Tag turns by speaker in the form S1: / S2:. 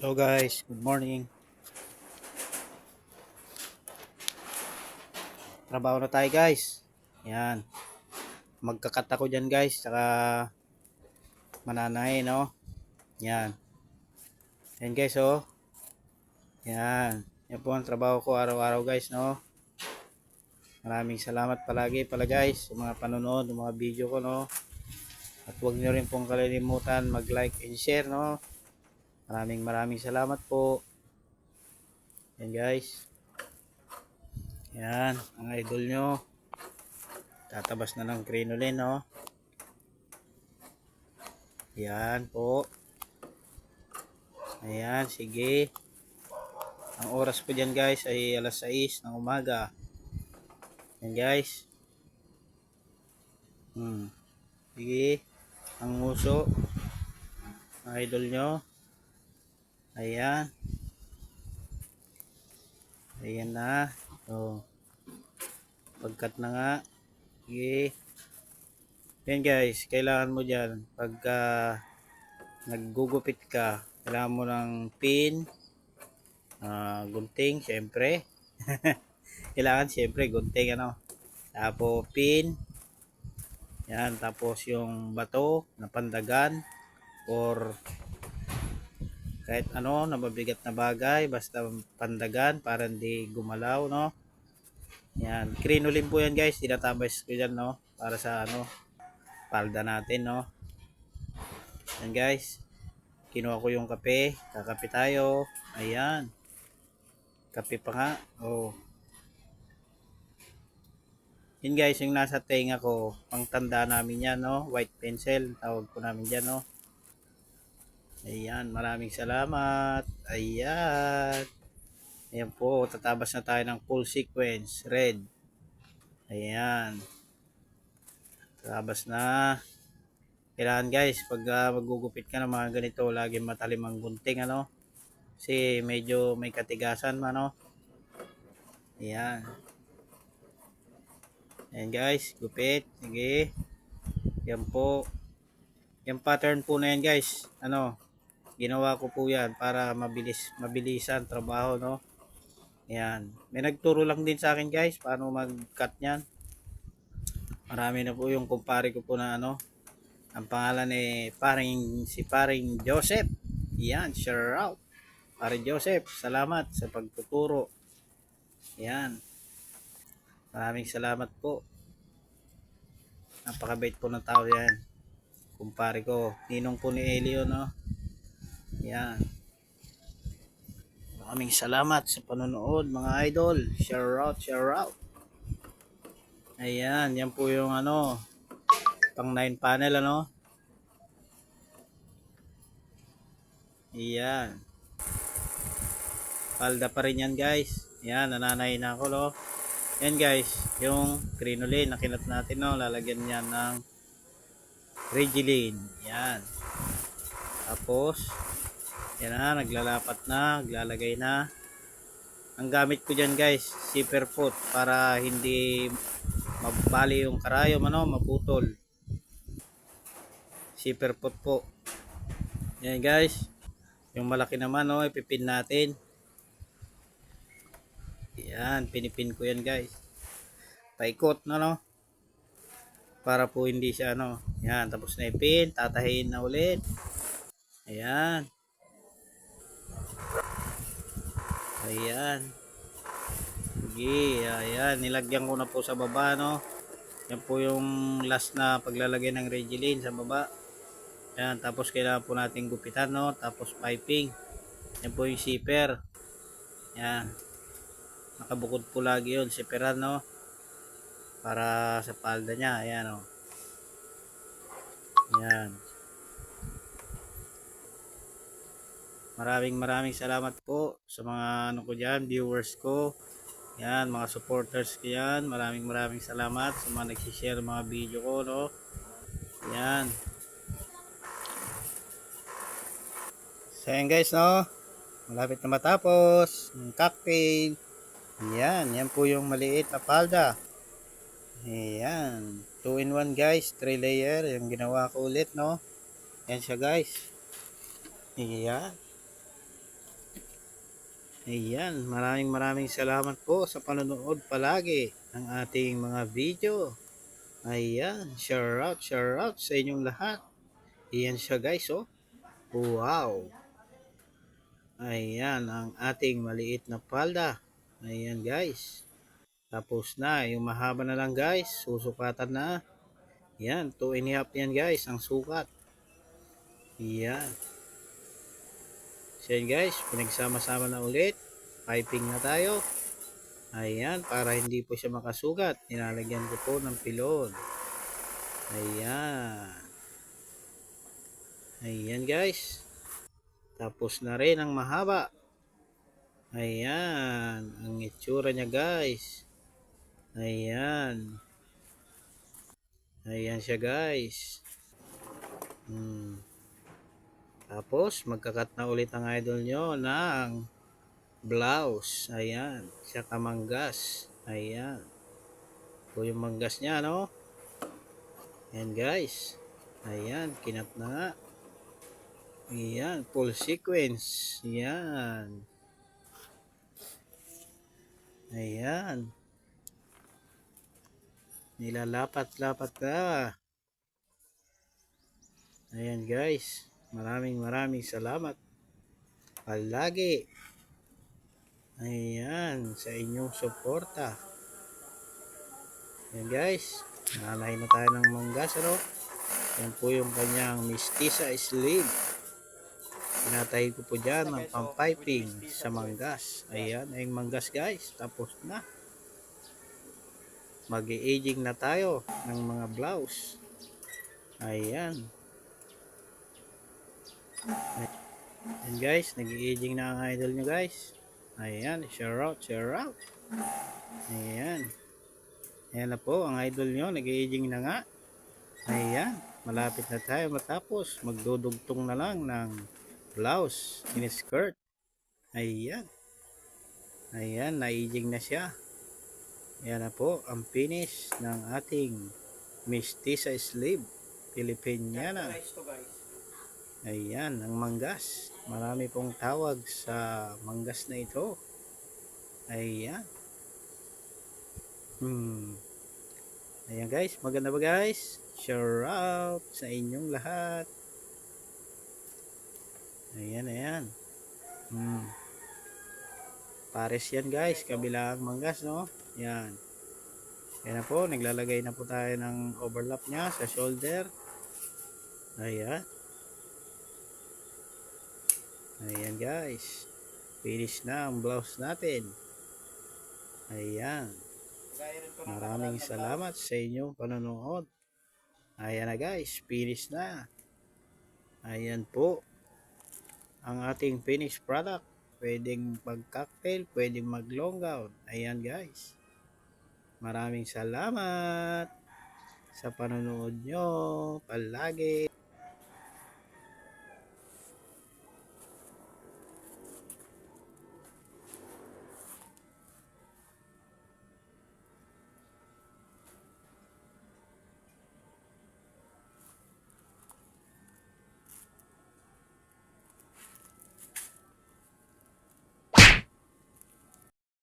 S1: Hello guys, good morning. Trabaho na tayo guys. Yan. Magkakat ako dyan guys, saka mananay no. Yan. Yan guys oh. Yan. Yan po ang trabaho ko araw-araw guys no. Maraming salamat palagi pala guys sa mga panonood ng mga video ko no. At huwag nyo rin pong kalilimutan mag-like and share no. Maraming maraming salamat po. Yan guys. Yan, ang idol nyo. Tatabas na ng crinolin, no? Yan po. Ayan, sige. Ang oras ko dyan guys ay alas 6 ng umaga. Yan guys. Hmm. Sige. Ang nguso. Ang idol nyo. Ayan. Ayan na. So, pagkat na nga. Sige. Yan guys, kailangan mo dyan. Pagka naggugupit ka, kailangan mo ng pin, ah, gunting, syempre. kailangan syempre gunting ano. Tapos pin. Yan, tapos yung bato na pandagan or kahit ano, na mabigat na bagay, basta pandagan para hindi gumalaw, no? Yan, crinolin po yan guys, tinatabas ko yan, no? Para sa ano, palda natin, no? Yan guys, kinuha ko yung kape, kakape tayo, ayan. Kape pa nga, oh. Yan guys, yung nasa tenga ko, pang tanda namin yan, no? White pencil, tawag po namin dyan, no? Ayan, maraming salamat. Ayan. Ayan po, tatabas na tayo ng full sequence. Red. Ayan. Tatabas na. Kailangan guys, pag uh, magugupit ka ng mga ganito, lagi matalim ang gunting, ano? Kasi medyo may katigasan, ano? Ayan. Ayan guys, gupit. Sige. Yan po. Yung pattern po na yan guys. Ano? Ginawa ko po yan para mabilis mabilisan trabaho no? Yan. May nagturo lang din sa akin guys paano mag cut nyan marami na po yung kumpare ko po na ano ang pangalan ni paring si paring Joseph. Yan share out. Paring Joseph salamat sa pagtuturo. Yan. Maraming salamat po. Napakabait po ng tao yan. Kumpare ko ninong po ni Elio no yan. Maraming salamat sa panonood mga idol. Share out, share out. Ayan, yan po yung ano, pang 9 panel ano. Ayan. Palda pa rin yan guys. Ayan, nananay na ako no. Yan guys, yung crinolane na kinat natin no, lalagyan niya ng Regiline. Yan. Tapos, yan na, naglalapat na, naglalagay na. Ang gamit ko dyan guys, zipper foot para hindi mabali yung karayom, ano, maputol. Zipper foot po. Yan guys. Yung malaki naman, no, ipipin natin. Yan, pinipin ko yan guys. Paikot, no, no. Para po hindi siya, ano. Yan, tapos na ipin, tatahin na ulit. Ayan. Ayan. Sige, ayan. Nilagyan ko na po sa baba, no. Yan po yung last na paglalagay ng Regiline sa baba. Ayan, tapos kailangan po natin gupitan, no. Tapos piping. Yan po yung zipper. Ayan. Nakabukod po lagi yun, zipperan, no. Para sa palda niya, ayan, no. Ayan. Maraming maraming salamat po sa mga ano ko dyan, viewers ko. Yan, mga supporters ko yan. Maraming maraming salamat sa mga nagsishare mga video ko, no. Yan. So yan guys, no. Malapit na matapos. Yung cocktail. Yan, yan po yung maliit na palda. Ayan. 2 in 1 guys, 3 layer. Yung ginawa ko ulit, no. Yan siya guys. Ayan. Ayan, maraming maraming salamat po sa panonood palagi ng ating mga video. Ayan, share out, share out sa inyong lahat. Ayan siya guys, oh. Wow. Ayan, ang ating maliit na palda. Ayan guys. Tapos na, yung mahaba na lang guys, susukatan na. Yan, 2 and a half yan guys, ang sukat. Yan. So yan guys, pinagsama-sama na ulit. Piping na tayo. Ayan, para hindi po siya makasugat, nilalagyan ko po ng pilon. Ayan. Ayan guys. Tapos na rin ang mahaba. Ayan, ang itsura niya guys. Ayan. Ayan siya guys. Hmm. Tapos, magkakat na ulit ang idol nyo ng blouse. Ayan. Siya kamanggas. Ayan. Po yung manggas niya, no? Ayan guys. Ayan. Kinat na nga. Ayan. Full sequence. Ayan. Ayan. Nilalapat-lapat na. Ayan guys. Maraming maraming salamat. Palagi. Ayan. Sa inyong suporta. Ayan guys. Nanay na tayo ng manggas. Ano? Yan po yung kanyang mistisa sleeve. Pinatay ko po dyan ng pampiping sa manggas. Ayan. Ayong manggas guys. Tapos na mag aging na tayo ng mga blouse. Ayan. Ayan guys, nag aging na ang idol nyo guys. Ayan, share out, share out. Ayan. Ayan na po, ang idol nyo, nag aging na nga. Ayan, malapit na tayo matapos. Magdudugtong na lang ng blouse, in skirt. Ayan. Ayan, na-aging na siya. Yan na po ang finish ng ating Mestiza Sleeve Filipiniana. Ayan, ang manggas. Marami pong tawag sa manggas na ito. Ayan. Hmm. Ayan guys, maganda ba guys? Share out sa inyong lahat. Ayan, ayan. Hmm. Pares yan guys, kabilang manggas no. Yan. Yan na po, naglalagay na po tayo ng overlap niya sa shoulder. Ayan. Ayan guys. Finish na ang blouse natin. Ayan. Maraming salamat sa inyong panonood. Ayan na guys, finish na. Ayan po. Ang ating finished product. Pwedeng pag-cocktail, pwedeng mag-long gown. Ayan guys. Maraming salamat sa panonood nyo palagi.